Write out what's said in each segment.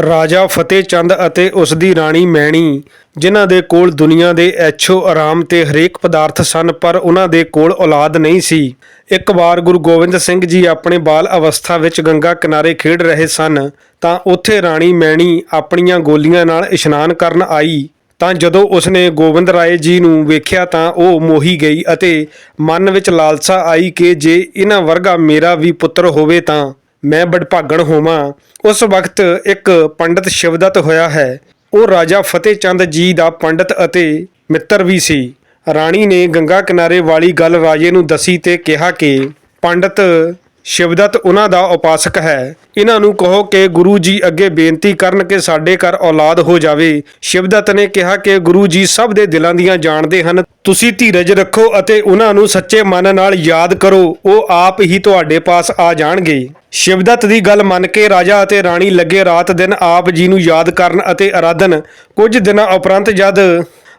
ਰਾਜਾ ਫਤਿਹ ਚੰਦ ਅਤੇ ਉਸ ਦੀ ਰਾਣੀ ਮੈਣੀ, ਜਿਨ੍ਹਾਂ ਦੇ ਕੋਲ ਦੁਨੀਆ ਦੇ ਐਛੋ ਆਰਾਮ ਤੇ ਹਰੇਕ ਪਦਾਰਥ ਸਨ, ਪਰ ਉਹਨਾਂ ਦੇ ਕੋਲ ਔਲਾਦ ਨਹੀਂ ਸੀ। ਇੱਕ ਵਾਰ ਗੁਰੂ ਗੋਬਿੰਦ ਸਿੰਘ ਜੀ ਆਪਣੇ ਬਾਲ ਅਵਸਥਾ ਵਿੱਚ ਗੰਗਾ ਕਿਨਾਰੇ ਖੇਡ ਰਹੇ ਸਨ, ਤਾਂ ਉੱਥੇ ਰਾਣੀ ਮੈਣੀ ਆਪਣੀਆਂ ਗੋਲੀਆਂ ਨਾਲ ਇਸ਼ਨਾਨ ਕਰਨ ਆਈ। ਤਾਂ ਜਦੋਂ ਉਸਨੇ ਗੋਬਿੰਦ ਰਾਏ ਜੀ ਨੂੰ ਵੇਖਿਆ, ਤਾਂ ਉਹ ਮੋਹੀ ਗਈ ਅਤੇ ਮਨ ਵਿੱਚ ਲਾਲਸਾ ਆਈ ਕਿ ਜੇ ਇਹਨਾਂ ਵਰਗਾ ਮੇਰਾ ਵੀ ਪੁੱਤਰ ਹੋਵੇ ਤਾਂ ਮੈਂ ਬੜਭਾਗਣ ਹੋਵਾਂ। ਉਸ ਵਕਤ ਇੱਕ ਪੰਡਤ ਸ਼ਿਵਦਤ ਹੋਇਆ ਹੈ। ਉਹ ਰਾਜਾ ਫਤਿਹ ਚੰਦ ਜੀ ਦਾ ਪੰਡਤ ਅਤੇ ਮਿੱਤਰ ਵੀ ਸੀ। ਰਾਣੀ ਨੇ ਗੰਗਾ ਕਿਨਾਰੇ ਵਾਲੀ ਗੱਲ ਰਾਜੇ ਨੂੰ ਦੱਸੀ ਤੇ ਕਿਹਾ ਕਿ ਪੰਡਤ ਸ਼ਿਵਦਤ ਉਹਨਾਂ ਦਾ ਉਪਾਸਕ ਹੈ। ਇਹਨਾਂ ਨੂੰ ਕਹੋ ਕਿ ਗੁਰੂ ਜੀ ਅੱਗੇ ਬੇਨਤੀ ਕਰਨ ਕਿ ਸਾਡੇ ਘਰ ਔਲਾਦ ਹੋ ਜਾਵੇ। ਸ਼ਿਵਦਤ ਨੇ ਕਿਹਾ ਕਿ ਗੁਰੂ ਜੀ ਸਭ ਦੇ ਦਿਲਾਂ ਦੀਆਂ ਜਾਣਦੇ ਹਨ। ਤੁਸੀਂ ਧੀਰਜ ਰੱਖੋ ਅਤੇ ਉਹਨਾਂ ਨੂੰ ਸੱਚੇ ਮਨ ਨਾਲ ਯਾਦ ਕਰੋ। ਉਹ ਆਪ ਹੀ ਤੁਹਾਡੇ ਪਾਸ ਆ ਜਾਣਗੇ। ਸ਼ਿਵਦਤ ਦੀ ਗੱਲ ਮੰਨ ਕੇ ਰਾਜਾ ਅਤੇ ਰਾਣੀ ਲੱਗੇ ਰਾਤ ਦਿਨ ਆਪ ਜੀ ਨੂੰ ਯਾਦ ਕਰਨ ਅਤੇ ਅਰਾਧਨ। ਕੁਝ ਦਿਨਾਂ ਉਪਰੰਤ ਜਦ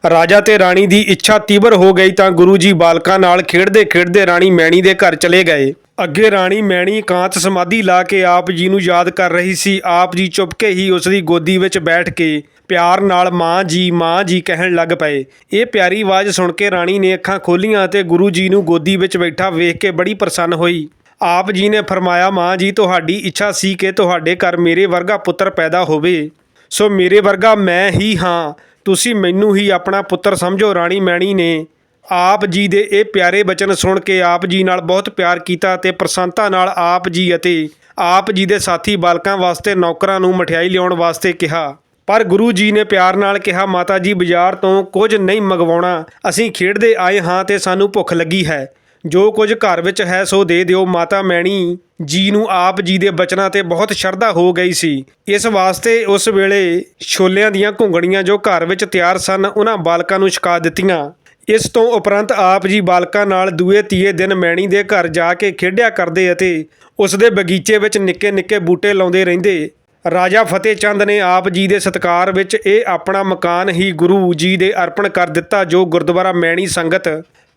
ਰਾਜਾ ਤੇ ਰਾਣੀ ਦੀ ਇੱਛਾ ਤੀਬਰ ਹੋ ਗਈ ਤਾਂ ਗੁਰੂ ਜੀ ਬਾਲਕਾਂ ਨਾਲ ਖੇਡਦੇ ਖੇਡਦੇ ਰਾਣੀ ਮੈਣੀ ਦੇ ਘਰ ਚਲੇ ਗਏ। ਅੱਗੇ ਰਾਣੀ ਮੈਣੀ ਇਕਾਂਤ ਸਮਾਧੀ ਲਾ ਕੇ ਆਪ ਜੀ ਨੂੰ ਯਾਦ ਕਰ ਰਹੀ ਸੀ। ਆਪ ਜੀ ਚੁੱਪ ਕੇ ਹੀ ਉਸ ਦੀ ਗੋਦੀ ਵਿੱਚ ਬੈਠ ਕੇ ਪਿਆਰ ਨਾਲ ਮਾਂ ਜੀ ਮਾਂ ਜੀ ਕਹਿਣ ਲੱਗ ਪਏ। ਇਹ ਪਿਆਰੀ ਆਵਾਜ਼ ਸੁਣ ਕੇ ਰਾਣੀ ਨੇ ਅੱਖਾਂ ਖੋਲੀਆਂ ਅਤੇ ਗੁਰੂ ਜੀ ਨੂੰ ਗੋਦੀ ਵਿੱਚ ਬੈਠਾ ਵੇਖ ਕੇ ਬੜੀ ਪ੍ਰਸੰਨ ਹੋਈ। ਆਪ ਜੀ ਨੇ ਫਰਮਾਇਆ, ਮਾਂ ਜੀ, ਤੁਹਾਡੀ ਇੱਛਾ ਸੀ ਕਿ ਤੁਹਾਡੇ ਘਰ ਮੇਰੇ ਵਰਗਾ ਪੁੱਤਰ ਪੈਦਾ ਹੋਵੇ। ਸੋ ਮੇਰੇ ਵਰਗਾ ਮੈਂ ਹੀ ਹਾਂ। ਤੁਸੀਂ ਮੈਨੂੰ ਹੀ ਆਪਣਾ ਪੁੱਤਰ ਸਮਝੋ, ਰਾਣੀ ਮੈਣੀ ਨੇ ਆਪ ਜੀ ਦੇ ਇਹ ਪਿਆਰੇ ਬਚਨ ਸੁਣ ਕੇ ਆਪ ਜੀ ਨਾਲ ਬਹੁਤ ਪਿਆਰ ਕੀਤਾ ਤੇ ਪ੍ਰਸੰਨਤਾ ਨਾਲ ਆਪ ਜੀ ਅਤੇ ਆਪ ਜੀ ਦੇ ਸਾਥੀ ਬਾਲਕਾਂ ਵਾਸਤੇ ਨੌਕਰਾਂ ਨੂੰ ਮਠਿਆਈ ਲਿਆਉਣ ਵਾਸਤੇ ਕਿਹਾ। ਪਰ ਗੁਰੂ ਜੀ ਨੇ ਪਿਆਰ ਨਾਲ ਕਿਹਾ, ਮਾਤਾ ਜੀ, ਬਾਜ਼ਾਰ ਤੋਂ ਕੁਝ ਨਹੀਂ ਮੰਗਵਾਉਣਾ, ਅਸੀਂ ਖੇਡਦੇ ਆਏ ਹਾਂ ਤੇ ਸਾਨੂੰ ਭੁੱਖ ਲੱਗੀ ਹੈ। ਜੋ ਕੁਝ ਘਰ ਵਿੱਚ ਹੈ ਸੋ ਦੇ ਦਿਓ। ਮਾਤਾ ਮੈਣੀ ਜੀ ਨੂੰ ਆਪ ਜੀ ਦੇ ਬਚਨਾਂ ਤੇ ਬਹੁਤ ਸ਼ਰਧਾ ਹੋ ਗਈ ਸੀ। ਇਸ ਵਾਸਤੇ ਉਸ ਵੇਲੇ ਛੋਲਿਆਂ ਦੀਆਂ ਘੁੰਗਣੀਆਂ ਜੋ ਘਰ ਵਿੱਚ ਤਿਆਰ ਸਨ ਉਹਨਾਂ ਬਾਲਕਾਂ ਨੂੰ ਛਕਾ ਦਿੱਤੀਆਂ। ਇਸ ਤੋਂ ਉਪਰੰਤ ਆਪ ਜੀ ਬਾਲਕਾਂ ਨਾਲ ਦੂਏ ਤੀਏ ਦਿਨ ਮੈਣੀ ਦੇ ਘਰ ਜਾ ਕੇ ਖੇਡਿਆ ਕਰਦੇ ਅਤੇ ਉਸ ਦੇ ਬਗੀਚੇ ਵਿੱਚ ਨਿੱਕੇ ਨਿੱਕੇ ਬੂਟੇ ਲਾਉਂਦੇ ਰਹਿੰਦੇ। ਰਾਜਾ ਫਤਿਹ ਚੰਦ ਨੇ ਆਪ ਜੀ ਦੇ ਸਤਕਾਰ ਵਿੱਚ ਇਹ ਆਪਣਾ ਮਕਾਨ ਹੀ ਗੁਰੂ ਜੀ ਦੇ ਅਰਪਣ ਕਰ ਦਿੱਤਾ, ਜੋ ਗੁਰਦੁਆਰਾ ਮੈਣੀ ਸੰਗਤ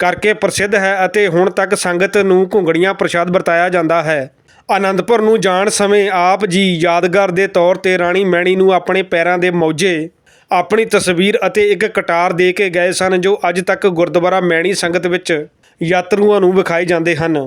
ਕਰਕੇ ਪ੍ਰਸਿੱਧ ਹੈ ਅਤੇ ਹੁਣ ਤੱਕ ਸੰਗਤ ਨੂੰ ਘੁੰਗੜੀਆਂ ਪ੍ਰਸ਼ਾਦ ਵਰਤਾਇਆ ਜਾਂਦਾ ਹੈ। ਆਨੰਦਪੁਰ ਨੂੰ ਜਾਣ ਸਮੇਂ ਆਪ ਜੀ ਯਾਦਗਾਰ ਦੇ ਤੌਰ ਤੇ ਰਾਣੀ ਮੈਣੀ ਨੂੰ ਆਪਣੇ ਪੈਰਾਂ ਦੇ ਮੌਜੇ, ਆਪਣੀ ਤਸਵੀਰ ਅਤੇ ਇੱਕ ਕਟਾਰ ਦੇ ਕੇ ਗਏ ਸਨ ਜੋ ਅੱਜ ਤੱਕ ਗੁਰਦੁਆਰਾ ਮੈਣੀ ਸੰਗਤ ਵਿੱਚ ਯਾਤਰੂਆਂ ਨੂੰ ਵਿਖਾਏ ਜਾਂਦੇ ਹਨ।